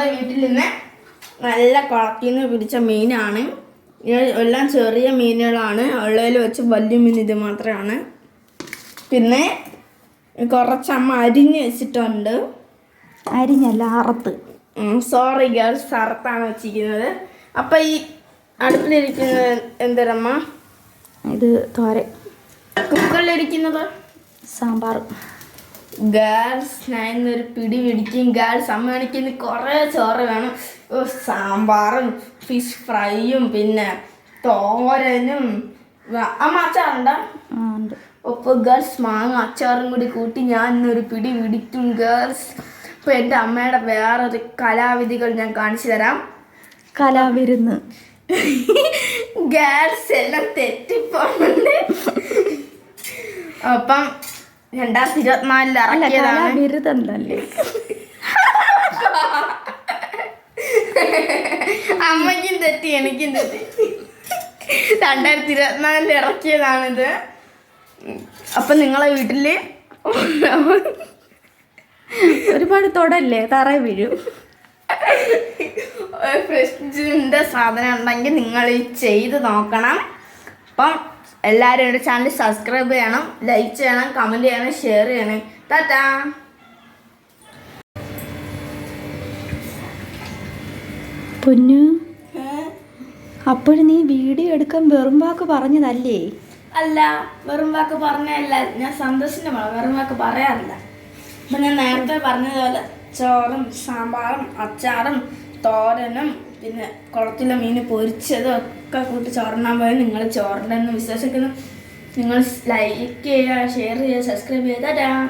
നമ്മുടെ വീട്ടിൽ നിന്ന് നല്ല കുളത്തിൽ നിന്ന് പിടിച്ച മീനാണ്. എല്ലാം ചെറിയ മീനുകളാണ്. ഉള്ളതിൽ വെച്ച് വലിയ മീൻ ഇത് മാത്രമാണ്. പിന്നെ കുറച്ച് അമ്മ അരിഞ്ഞ് വെച്ചിട്ടുണ്ട്. അരിഞ്ഞല്ല അറുത്ത്. സോറി ഗേൾസ് അറുത്താണ് വെച്ചിരിക്കുന്നത്. അപ്പം ഈ അടുപ്പിലിരിക്കുന്നത് എന്തരമ്മ? ഇത് തോരൻ. കുക്കറിലിരിക്കുന്നത്? സാമ്പാർ. ഗേൾസ് ഞാൻ ഇന്നൊരു പിടി പിടിക്കും ഗേൾസ് അമ്മ എനിക്ക് ഇന്ന് കുറേ ചോറ് വേണം. സാമ്പാറും ഫിഷ് ഫ്രൈയും പിന്നെ തോരനും. അമ്മ അച്ചാറുണ്ടോ? ഒപ്പം ഗേൾസ് മാങ്ങ അച്ചാറും കൂടി കൂട്ടി ഞാൻ ഇന്നൊരു പിടി പിടിക്കും ഗേൾസ് ഇപ്പൊ എന്റെ അമ്മയുടെ വേറൊരു കലാവിധികൾ ഞാൻ കാണിച്ചു തരാം. കലാവിരുന്ന്. ഗേൾസ് എല്ലാം തെറ്റിപ്പോണ്ട് അപ്പം രണ്ടായിരത്തി ഇരുപത്തിനാലിൽ അല്ല ഇറക്കിയതാണ്. കലാവിരുതല്ലേ അമ്മയ്ക്കും തെറ്റി എനിക്കും തെറ്റി. രണ്ടായിരത്തി ഇരുപത്തിനാലിൽ ഇറക്കിയതാണിത്. അപ്പം നിങ്ങളെ വീട്ടിൽ? ഒരുപാട് തൊടല്ലേ? തറ വീഴും. ഫ്രിഡ്ജിന്റെ സാധനം ഉണ്ടെങ്കിൽ നിങ്ങൾ ചെയ്ത് നോക്കണം. അപ്പം എല്ലാവരും എന്റെ ചാനൽ സബ്സ്ക്രൈബ് ചെയ്യണം ലൈക്ക് ചെയ്യണം കമന്റ് ചെയ്യണം ഷെയർ ചെയ്യണം. ടാറ്റാ. പൊന്നു അപ്പോഴും നീ വീഡിയോ എടുക്കാൻ വെറും വാക്ക് പറഞ്ഞതല്ലേ? അല്ല വെറും വാക്ക് പറഞ്ഞല്ല ഞാൻ സന്തോഷിന്റെ മോളെ വെറും വാക്ക് പറയാറില്ല. അപ്പം ഞാൻ നേരത്തെ പറഞ്ഞതുപോലെ ചോറും സാമ്പാറും അച്ചാറും തോരനും പിന്നെ കുളത്തിലെ മീൻ പൊരിച്ചതും ഒക്കെ കൂട്ടി ചോറിനാൻ പോയി. നിങ്ങൾ ചോറിന്റെ എന്ന് വിശ്വസിക്കുന്നു. നിങ്ങൾ ലൈക്ക് ചെയ്യുക ഷെയർ ചെയ്യുക സബ്സ്ക്രൈബ് ടാറ്റാ